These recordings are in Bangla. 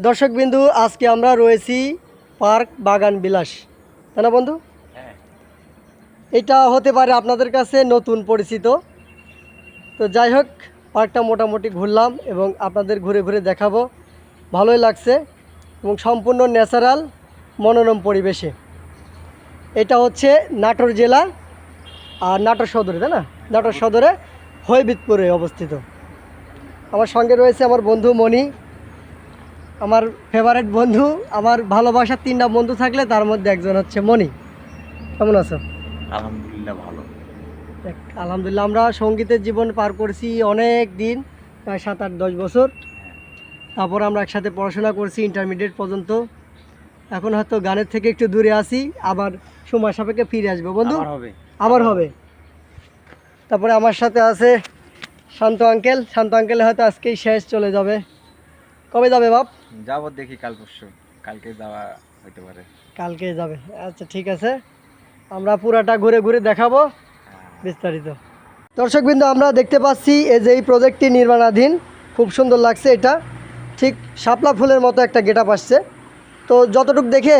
দর্শকবিন্দু আজকে আমরা রয়েছি পার্ক বাগান বিলাস। তাই না বন্ধু? হ্যাঁ। এটা হতে পারে আপনাদের কাছে নতুন পরিচিত। তো যাই হোক পার্কটা মোটামুটি ঘুরলাম এবং আপনাদের ঘুরে ঘুরে দেখাবো। ভালোই লাগছে এবং সম্পূর্ণ ন্যাচারাল মনোরম পরিবেশে। এটা হচ্ছে নাটোর জেলা আর নাটোর সদরে তাই না? নাটোর সদরে হৈবিতপুরে অবস্থিত। আমার সঙ্গে রয়েছে আমার বন্ধু মণি। আমার ফেভারেট বন্ধু আমার ভালোবাসার তিনটা বন্ধু থাকলে তার মধ্যে একজন হচ্ছে মণি। কেমন আছো? আলহামদুলিল্লাহ ভালো। দেখ, আলহামদুলিল্লাহ আমরা সঙ্গীতের জীবন পার করছি অনেক দিন প্রায় সাত আট দশ বছর। তারপর আমরা একসাথে পড়াশোনা করছি ইন্টারমিডিয়েট পর্যন্ত। এখন হয়তো গানের থেকে একটু দূরে আসি আবার সময় সাপেক্ষে ফিরে আসব। বন্ধু? হবে। আবার হবে। তারপরে আমার সাথে আছে শান্ত আঙ্কেল শান্ত আঙ্কেল হয়তো আজকেই শেষ চলে যাবে। কবে যাবে বাপ? যাব দেখি কাল পরশু। কালকে যাওয়া হইতে পারে। কালকে যাবে। আচ্ছা ঠিক আছে। আমরা পুরাটা ঘুরে ঘুরে দেখাবো বিস্তারিত। দর্শকবৃন্দ আমরা দেখতে পাচ্ছি এই যে এই প্রজেক্টটি নির্মাণাধীন। খুব সুন্দর লাগছে এটা। ঠিক শাপলা ফুলের মতো একটা গেট আপ আসছে। তো যতটুকু দেখে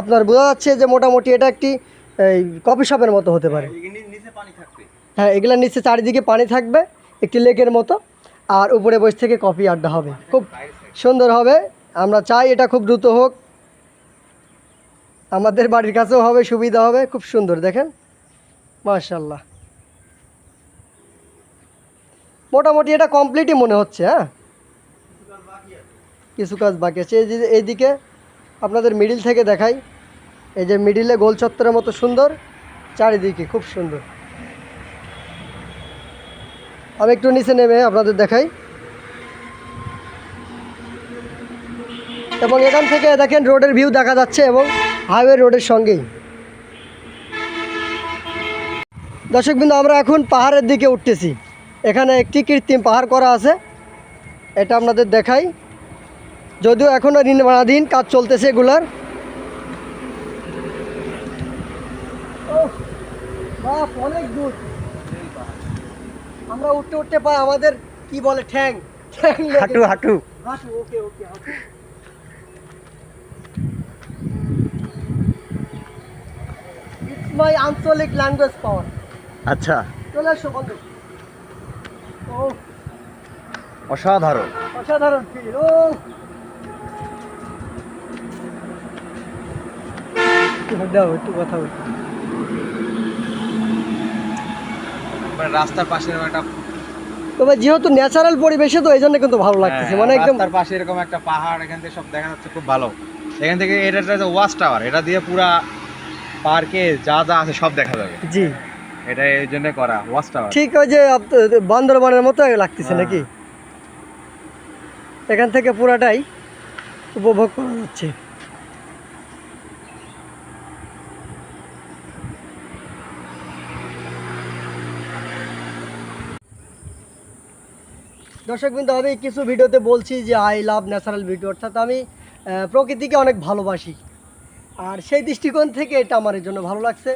আপনার বোঝা যাচ্ছে যে মোটামুটি এটা একটি এই কফি শপের মতো হতে পারে। নিচে পানি থাকবে। হ্যাঁ এগুলোর নিচে চারিদিকে পানি থাকবে একটি লেকের মতো। আর উপরে বসে থেকে কফি আড্ডা হবে। খুব সুন্দর হবে। আমরা চাই এটা খুব দ্রুত হোক। আমাদের বাড়ির কাছেও হবে, সুবিধা হবে। খুব সুন্দর, দেখেন? মাশাল্লাহ মোটামুটি এটা কমপ্লিটই মনে হচ্ছে হ্যাঁ? কিছু কাজ বাকি আছে। এই যে এইদিকে আপনাদের মিডিল থেকে দেখাই। এই যে মিডিলে গোল চত্বরের মতো সুন্দর, চারিদিকে খুব সুন্দর। আমি একটু নিচে নেমে আপনাদের দেখাই। এবং এখান থেকে দেখেন রোডের ভিউ দেখা যাচ্ছে এবং হাইওয়ে রোডের সঙ্গেই। দর্শক বিন্দু, আমরা এখন পাহাড়ের দিকে উঠতেছি। এখানে একটি কৃত্রিম পাহাড় করা আছে। এটা আপনাদের দেখাই। যদিও এখনও নির্মাণাধীন কাজ চলতেছে এগুলার। অনেক দূর। আমরা উঠতে উঠতে পাই আমাদের কি বলে ঠ্যাং ঠ্যাং হাঁটু হাঁটু। হাঁটু ওকে ওকে মাই আঞ্চলিক ল্যাঙ্গুয়েজ পাওয়ার আচ্ছা। চলে আসো বন্ধু। ও। অসাধারণ। অসাধারণ ফিল ও। একটু কথা বল মানে রাস্তার পাশে একটা তবে যেহেতু ন্যাচারাল পরিবেশে তো এই জন্য কিন্তু ভালো লাগতেছে মানে একদম রাস্তার পাশে এরকম একটা পাহাড় এখান থেকে সব দেখা যাচ্ছে খুব ভালো। এখান থেকে এটা একটা ওয়াচ টাওয়ার এটা দিয়ে পুরা পার্কে যা যা আছে সব দেখা যাবে। জি। এটা এই জন্য করা ওয়াচ টাওয়ার ঠিক ওই যে বান্দরবানের মতো লাগতেছে হ্যাঁ। নাকি? এখান থেকে পুরাটাই উপভোগ করা যাচ্ছে। দর্শক বিন্দু আমি কিছু ভিডিওতে বলছি যে আই লাভ ন্যাচারাল ভিডিও অর্থাৎ আমি প্রকৃতিকে অনেক ভালোবাসি। আর সেই দৃষ্টিকোণ থেকে এটা আমার জন্য ভালো লাগছে।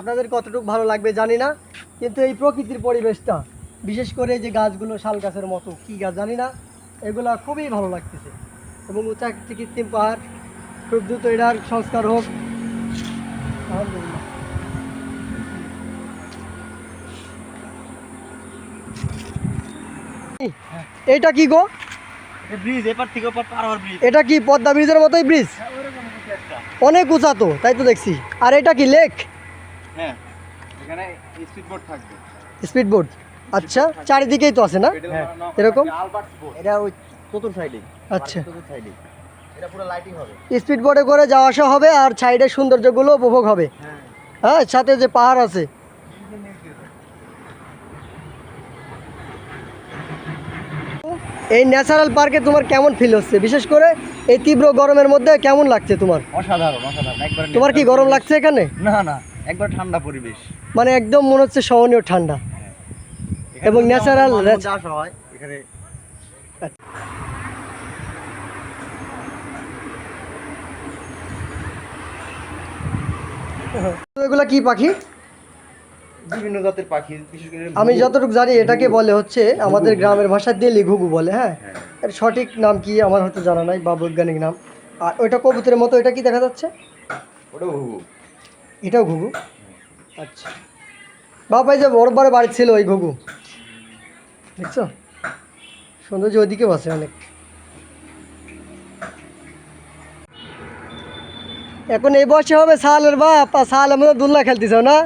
আপনাদের কতটুকু ভালো লাগবে জানি না, কিন্তু এই প্রকৃতির পরিবেশটা, বিশেষ করে যে গাছগুলো শাল গাছের মতো, কী গাছ জানি না, এগুলো খুবই ভালো লাগতেছে। এবং উঁচা কৃত্রিম পাহাড়, খুব দ্রুত এটার সংস্কার হোক। আলহামদুলিল্লাহ। এটা কি গো? ব্রিজ এপার থেকে ওপার পার হওয়ার ব্রিজ এটা কি পদ্মা ব্রিজের মতোই ব্রিজ অনেক উঁচা তো তাই তো দেখছি। আর এটা কি লেক হ্যাঁ এখানে স্পিড বোট থাকবে স্পিড বোট আচ্ছা চারিদিকেই তো আছে না? হ্যাঁ। এরকম? এটা ওই চতুর সাইডে আচ্ছা। চতুর সাইডে এটা পুরো লাইটিং হবে। স্পিড বোটে করে যাওয়া আসা হবে আর সাইডের সৌন্দর্যগুলো উপভোগ হবে। হ্যাঁ। হ্যাঁ সাথে যে পাহাড় আছে। এই ন্যাচারাল পার্কে তোমার কেমন ফিল হচ্ছে? বিশেষ করে এই তীব্র গরমের মধ্যে কেমন লাগছে তোমার? অসাধারণ অসাধারণ। একবার তোমার কি গরম লাগছে এখানে? না না একবার ঠান্ডা পরিবেশ। মানে একদম মনে হচ্ছে সহনীয় ঠান্ডা। এবং ন্যাচারাল আসা হয় এখানে। তো এগুলা কি পাখি? বিভিন্ন জাতের পাখি বিশেষ করে আমি যতটুকু জানি এটাকে বলে হচ্ছে আমাদের গ্রামের ভাষায় দেলি ঘুঘু বলে হ্যাঁ? এর সঠিক নাম কি আমার হয়তো জানা নাই বা বৈজ্ঞানিক নাম। আর ওইটা কবুতরের মতো এটা কি দেখা যাচ্ছে? ওটাও ঘুঘু। এটাও ঘুঘু? আচ্ছা। বাবা এই যে বড় বড় বাড়ি ছিল ওই ঘুঘু। দেখছ? সৌন্দর্য ওইদিকেও বসে অনেক। এখন এই বয়সে হবে সালের বাপ আর সালের মধ্যে দুল্লা খেলতেছ না?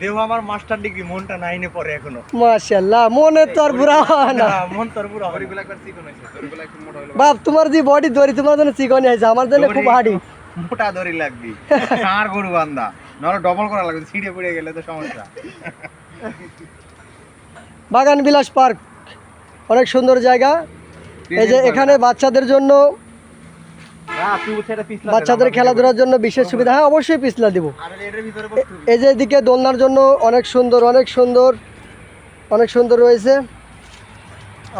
দেহ আমার মাস্টার ডিগ্রি মনটা নাইনে পড়ে এখনও। মাশাল্লাহ মনে তো আর বুড়া হয় না। মন তোর পুরো হরিগুলো একবার চিকন হয়েছে হরিগুলো একটু মোটা হলো বাপ তোমার যে বডি দড়ি তোমার জন্য চিকনি আছে আমার জন্য খুব হাড়ি মোটা দড়ি লাগবি। ষাঁড় গরু বান্ধা নাহলে ডবল করা লাগবে ছিঁড়ে পড়ে গেলে তো সমস্যা। বাগান বিলাস পার্ক অনেক সুন্দর জায়গা। এই যে এখানে বাচ্চাদের জন্য হ্যাঁ, তুই উঠে এটা পিছলা দে, বাচ্চাদের খেলাধুলার জন্য বিশেষ সুবিধা হ্যাঁ অবশ্যই পিছলা দিব। এই যে এদিকে দোলনার জন্য অনেক সুন্দর অনেক সুন্দর অনেক সুন্দর রয়েছে।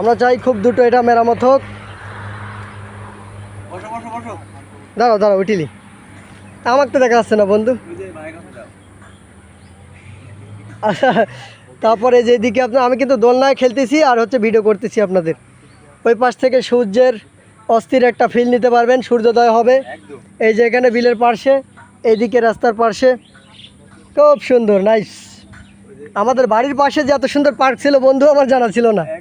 আমরা চাই খুব দুটো এটা মেরামত হোক। দাঁড়াও দাঁড়াও উঠিলি। আমাকে তো দেখা যাচ্ছে না বন্ধু। আচ্ছা, তারপরে যে এদিকে আপনার আমি কিন্তু দোলনায় খেলতেছি আর হচ্ছে ভিডিও করতেছি আপনাদের। ওই পাশ থেকে সূর্যের অস্থির একটা ফিল নিতে পারবেন সূর্যোদয় হবে। এই যে এখানে বিলের পার্শ্বে এইদিকে রাস্তার পার্শ্বে। খুব সুন্দর নাইস আমাদের বাড়ির পাশে যে এত সুন্দর পার্ক ছিল বন্ধু আমার জানা ছিল না।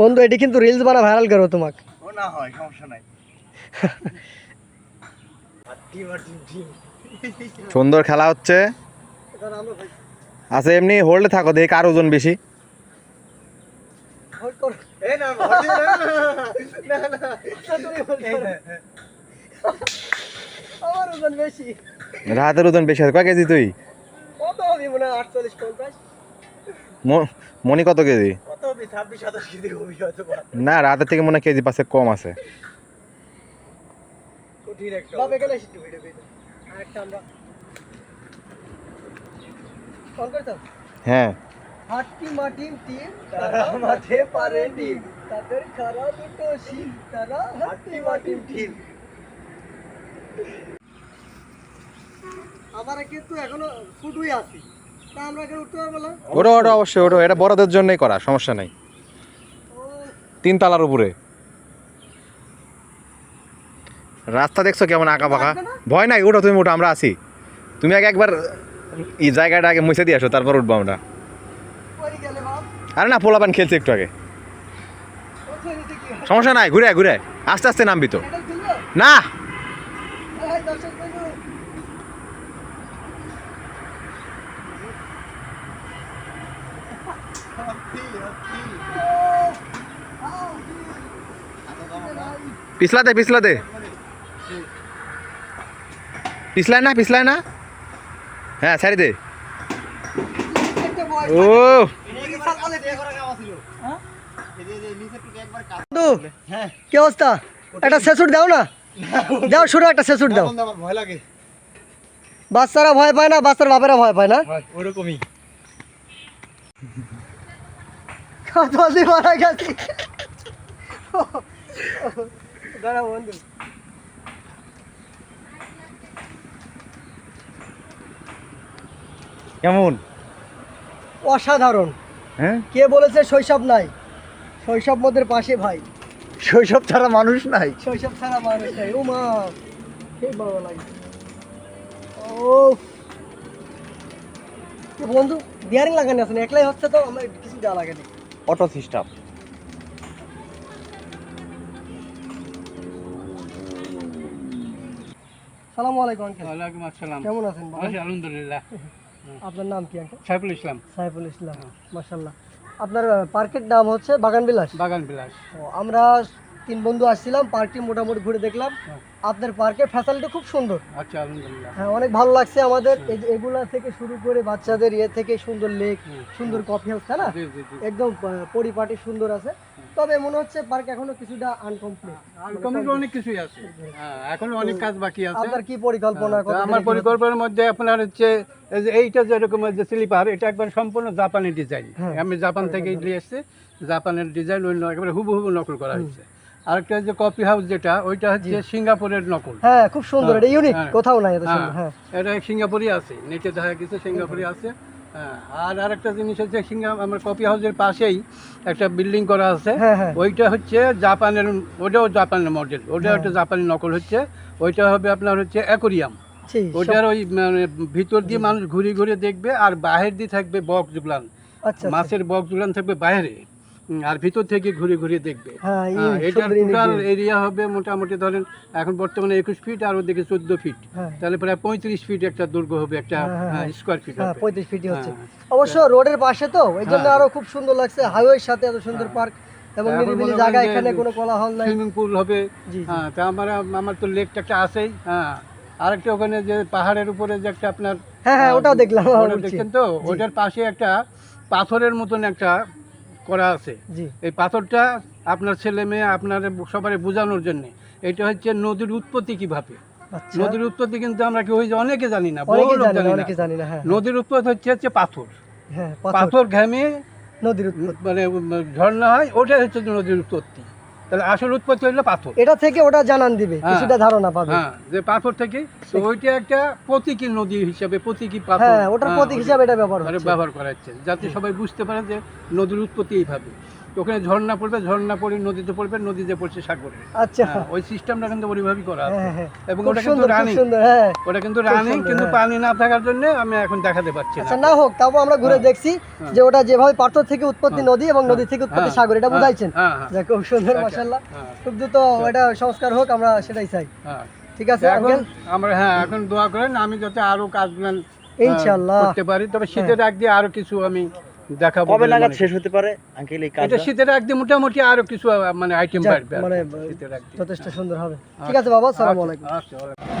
বন্ধু এটি কিন্তু রিলস বানা ভাইরাল করো তোমাকে। না হয় সমস্যা নাই। সুন্দর খেলা হচ্ছে। আচ্ছা এমনি হোল্ডে থাকো দেখি কার ওজন বেশি। এই না আমার ওজন বেশি রাতের ওজন বেশি আছে কয় কেজি তুই কত হবে মনে হয় আটচল্লিশ পঞ্চাশ মনি কত কেজি। না রাতের থেকে মনে হয় কেজি পাশে কম আছে হ্যাঁ হাট্টি মাটিম টিম তারা মাঠে পারে ডিম তাদের খারা দুটো শিম তারা হাট্টি টিম আমার কিন্তু এখনও ফুটুই আছি। তা আমরা এখানে উঠতে পারব না? ওটা ওটা অবশ্যই ওটা এটা বড়দের জন্যই করা সমস্যা নাই। তিন তালার উপরে। রাস্তা দেখছ কেমন আঁকা বাঁকা? ভয় নাই উঠো তুমি উঠো আমরা আছি। তুমি আগে একবার এই জায়গাটা আগে মুছে দিয়ে আসো তারপর উঠবো আমরা। আরে না, পোলাপান খেলছে একটু আগে? সমস্যা নাই, ঘুরে ঘুরে। আস্তে আস্তে নামবি তো। না! এই দর্শক পিছলা দে পিছলা দে পিছলায় না পিছলায় না? হ্যাঁ ছাড়ি দে। ও কি অবস্থা? একটা শেষুট দাও না। দাও শুরু একটা শেষুট দাও। ভয় লাগে বাচ্চারা ভয় পায় না বাচ্চার বাপেরা ভয় পায় না? ওরকমই। জলদি মারা গেছি। দাঁড়া বন্ধু। কেমন? অসাধারণ। হ্যাঁ? কে বলেছে শৈশব নাই? শৈশব মধ্যে পাশে ভাই। শৈশব ছাড়া মানুষ নাই? শৈশব ছাড়া মানুষ নাই। ও মা সেই ভালো লাগে ও বন্ধু বিয়ারিং লাগানো আছে না একলাই হচ্ছে তো আমার কিছু দেওয়া লাগে না। অটো সিস্টেম সালামু আলাইকুম আঙ্কেল ওয়ালাইকুম আসসালাম। কেমন আছেন ভালো? আছি, আলহামদুলিল্লাহ। আপনার নাম কি আঙ্কেল? সাইফুল ইসলাম। সাইফুল ইসলাম মাশাল্লাহ আপনার পার্কের নাম হচ্ছে বাগান বিলাস? বাগান বিলাস। ও, আমরা তিন বন্ধু আসছিলাম পার্কটি মোটামুটি ঘুরে দেখলাম। আপনার পার্কের ফ্যাসিলিটি খুব সুন্দর। আচ্ছা আলহামদুলিল্লাহ। হ্যাঁ অনেক ভালো লাগছে আমাদের। এই যে এগুলা থেকে শুরু করে বাচ্চাদের ইয়ে থেকে সুন্দর লেক সুন্দর কফি হাউস তাই না? একদম পরিপাটি সুন্দর আছে। তবে মনে হচ্ছে পার্ক এখনও কিছুটা আনকমপ্লিট আর কমিটি অনেক কিছুই আছে। হ্যাঁ এখনও অনেক কাজ বাকি আছে। আপনার কি পরিকল্পনা তো আমার পরিকল্পনার মধ্যে আপনার হচ্ছে এইটা যেরকম যে স্লিপার এটা একবার সম্পূর্ণ জাপানি ডিজাইন হ্যাঁ। আমি জাপান থেকে নিয়ে এসেছি জাপানের ডিজাইন অন্য একেবারে হুবহু নকল করা হয়েছে। আরেকটা যে কফি হাউস যেটা ওইটা হচ্ছে সিঙ্গাপুরের নকল। হ্যাঁ খুব সুন্দর এটা ইউনিক হ্যাঁ। কোথাও নাই এত হ্যাঁ, হ্যাঁ। এটা সিঙ্গাপুরে আছে নেটে দেখা গেছে সিঙ্গাপুরে আছে। হ্যাঁ আর আরেকটা জিনিস হচ্ছে সিঙ্গা আমার কফি হাউসের পাশেই একটা বিল্ডিং করা আছে। হ্যাঁ হ্যাঁ। ওইটা হচ্ছে জাপানের ওটাও জাপানের মডেল। ওটা হ্যাঁ। একটা জাপানি নকল হচ্ছে। ওইটা হবে আপনার হচ্ছে অ্যাকোরিয়াম। ওটার ওইটার ওই মানে ভিতর দিয়ে মানুষ ঘুরে ঘুরে দেখবে আর বাহির দিয়ে থাকবে বক্স গুলান আচ্ছা আচ্ছা। মাছের বক্স গুলান থাকবে বাইরে। আর ভিতর থেকে ঘুরে ঘুরে দেখবে। হ্যাঁ হ্যাঁ, এটার টোটাল এরিয়া হবে মোটামুটি ধরেন এখন বর্তমানে একুশ ফিট আর ওদিকে চোদ্দ ফিট হ্যাঁ। তাহলে প্রায় পঁয়ত্রিশ ফিট একটা দুর্গ হবে একটা স্কোয়ার ফিট পঁয়ত্রিশ ফিটই হচ্ছে। অবশ্য রোডের পাশে তো এই জন্য। আরও খুব সুন্দর লাগছে হাইওয়ের সাথে এত সুন্দর পার্ক এবং নিরিবিলি জায়গা এখানে কোনো কোলাহল নাই। সুইমিং পুল হবে। হ্যাঁ তা আমার আমার তো লেকটা একটা আছেই হ্যাঁ। আরেকটা ওখানে যে পাহাড়ের উপরে যে একটা আপনার হ্যাঁ হ্যাঁ ওটাও দেখলাম ওটা দেখছেন তো? ওটার পাশে একটা পাথরের মতন একটা করা আছে। এই পাথরটা আপনার ছেলে মেয়ে আপনার সবাই বোঝানোর জন্য। এটা হচ্ছে নদীর উৎপত্তি কীভাবে? আচ্ছা। নদীর উৎপত্তি কিন্তু আমরা কেউ অনেকে জানি না বহু অনেকে লোক জানি না না। হ্যাঁ নদীর উৎপত্তি হচ্ছে হচ্ছে পাথর। হ্যাঁ পাথর। পাথর ঘামে নদীর মানে ঝর্ণা হয় ওটাই হচ্ছে নদীর উৎপত্তি। তাহলে আসল উৎপত্তি হলো পাথর। এটা থেকে ওটা জানান দিবে হ্যাঁ। কিছুটা ধারণা পাবে। হ্যাঁ যে পাথর থেকে তো ওইটা একটা প্রতীকী নদী হিসাবে প্রতীকী পাথর। হ্যাঁ ওটার হ্যাঁ, প্রতীক ওটা- হিসাবে এটা ব্যবহার ব্যবহার করা হচ্ছে। যাতে সবাই বুঝতে পারে যে নদীর উৎপত্তি এইভাবে। ওখানে ঝর্ণা পড়বে ঝর্ণা পড়ে নদীতে পড়বে নদীতে পড়ছে সাগরে আচ্ছা হ্যাঁ, ওই সিস্টেমটা কিন্তু ওইভাবেই করা আছে হ্যাঁ হ্যাঁ এবং ওটা কিন্তু রানিং ওটা কিন্তু রানিং কিন্তু। পানি না থাকার জন্য আমি এখন দেখাতে পারছি না আচ্ছা না হোক তাও আমরা ঘুরে। দেখছি। যে ওটা যেভাবে পাথর থেকে উৎপত্তি। নদী এবং নদী থেকে উৎপত্তি সাগর এটা বুঝাইছেন হ্যাঁ খুব সুন্দর মাশাআল্লাহ খুব দ্রুত এটা সংস্কার হোক আমরা সেটাই চাই। ঠিক আছে এখন আমরা হ্যাঁ এখন দোয়া করেন আমি যাতে আরও কাজগুলো ইনশাআল্লাহ। করতে পারি তবে শীতের আগ দিয়ে আরও কিছু আমি দেখাবো কবে নাগাদ শেষ হতে পারে আঙ্কেল এই। এটা কাজটা শীতের একদিন মোটামুটি আরও কিছু মানে আইটেম বাড়বে মানে। যথেষ্ট সুন্দর হবে ঠিক আছে বাবা আসসালামু আলাইকুম আচ্ছা, আচ্ছা, ওয়ালাইকুম।